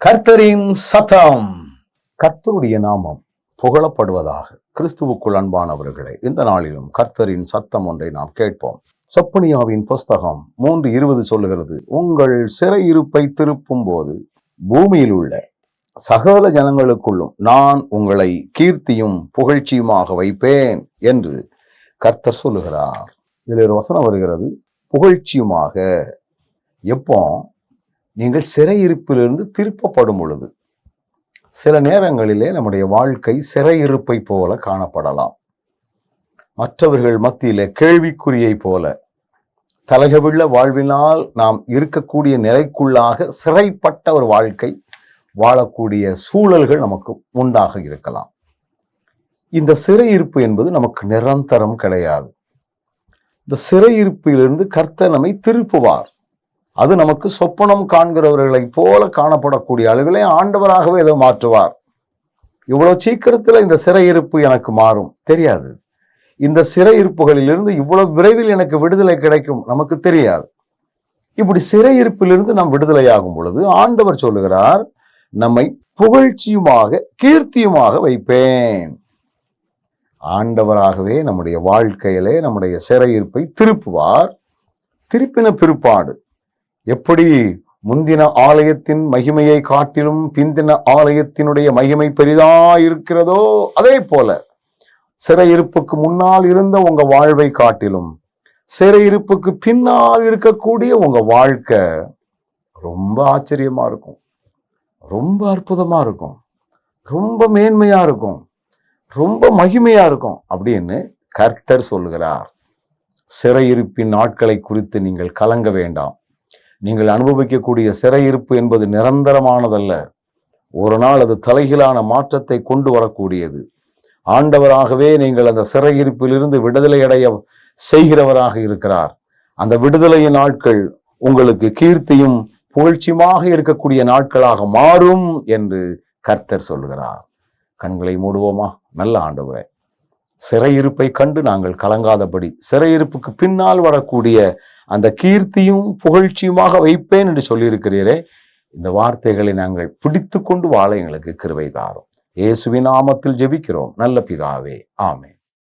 கர்த்தரின் சத்தம். கர்த்தருடைய நாமம் புகழப்படுவதாக கிறிஸ்துவுக்குள் அன்பானவர்களே இந்த நாளிலும் கர்த்தரின் சத்தம் ஒன்றை நாம் கேட்போம். சொப்பனியாவின் புஸ்தகம் மூன்று இருபது சொல்லுகிறது உங்கள் சிறையிருப்பை திருப்பும் போது பூமியில் உள்ள சகல ஜனங்களுக்குள்ளும் நான் உங்களை கீர்த்தியும் புகழ்ச்சியுமாக வைப்பேன் என்று கர்த்தர் சொல்லுகிறார். இதில் ஒரு வசனம் வருகிறது புகழ்ச்சியுமாக எப்போ? நீங்கள் சிறையிருப்பிலிருந்து திருப்பப்படும் பொழுது சில நேரங்களிலே நம்முடைய வாழ்க்கை சிறையிருப்பை போல காணப்படலாம். மற்றவர்கள் மத்தியிலே கேள்விக்குறியை போல தலைகவிழ வாழ்வினால் நாம் இருக்கக்கூடிய நிலைக்குள்ளாக சிறைப்பட்ட ஒரு வாழ்க்கை வாழக்கூடிய சூழல்கள் நமக்கு உண்டாக இருக்கலாம். இந்த சிறையிருப்பு என்பது நமக்கு நிரந்தரம் கிடையாது. இந்த சிறையிருப்பிலிருந்து கர்த்தர் நம்மை திருப்புவார். அது நமக்கு சொப்பனம் காண்கிறவர்களைப் போல காணப்படக்கூடிய அளவிலே ஆண்டவராகவே இதை மாற்றுவார். இவ்வளவு சீக்கிரத்தில் இந்த சிறையிருப்பு எனக்கு மாறும். தெரியாது. இந்த சிறையிருப்புகளிலிருந்து இவ்வளவு விரைவில் எனக்கு விடுதலை கிடைக்கும் நமக்கு தெரியாது. இப்படி சிறையிருப்பிலிருந்து நாம் விடுதலையாகும் பொழுது ஆண்டவர் சொல்லுகிறார் நம்மை புகழ்ச்சியுமாக கீர்த்தியுமாக வைப்பேன். ஆண்டவராகவே நம்முடைய வாழ்க்கையிலே நம்முடைய சிறையிருப்பை திருப்புவார். திருப்பின பிற்பாடு எப்படி முந்தின ஆலயத்தின் மகிமையை காட்டிலும் பிந்தின ஆலயத்தினுடைய மகிமை பெரிதா இருக்கிறதோ அதே போல சிறையிருப்புக்கு முன்னால் இருந்த உங்க வாழ்வை காட்டிலும் சிறையிருப்புக்கு பின்னால் இருக்கக்கூடிய உங்க வாழ்க்கை ரொம்ப ஆச்சரியமா இருக்கும். ரொம்ப அற்புதமா இருக்கும். ரொம்ப மேன்மையா இருக்கும். ரொம்ப மகிமையா இருக்கும் அப்படின்னு கர்த்தர் சொல்கிறார் சிறையிருப்பின் நாட்களை குறித்து நீங்கள் கலங்க வேண்டாம். நீங்கள் அனுபவிக்கக்கூடிய சிறையிருப்பு என்பது நிரந்தரமானதல்ல. ஒரு நாள் அது தலைகீழான மாற்றத்தை கொண்டு வரக்கூடியது. ஆண்டவராகவே நீங்கள் அந்த சிறையிருப்பிலிருந்து விடுதலை அடைய செய்கிறவராக இருக்கிறார். அந்த விடுதலையின் நாட்கள் உங்களுக்கு கீர்த்தியும் புகழ்ச்சியுமாக இருக்கக்கூடிய நாட்களாக மாறும் என்று கர்த்தர் சொல்கிறார் கண்களை மூடுவோமா? நல்ல ஆண்டவரே. சிறையிருப்பை கண்டு நாங்கள் கலங்காதபடி சிறையிருப்புக்கு பின்னால் வரக்கூடிய அந்த கீர்த்தியும் புகழ்ச்சியுமாக வைப்பேன் என்று சொல்லியிருக்கிறீரே இந்த வார்த்தைகளை நாங்கள் பிடித்து கொண்டு வாழ எங்களுக்கு கிருவை தாரும். இயேசுவின் நாமத்தில் ஜெபிக்கிறோம். நல்ல பிதாவே. ஆமே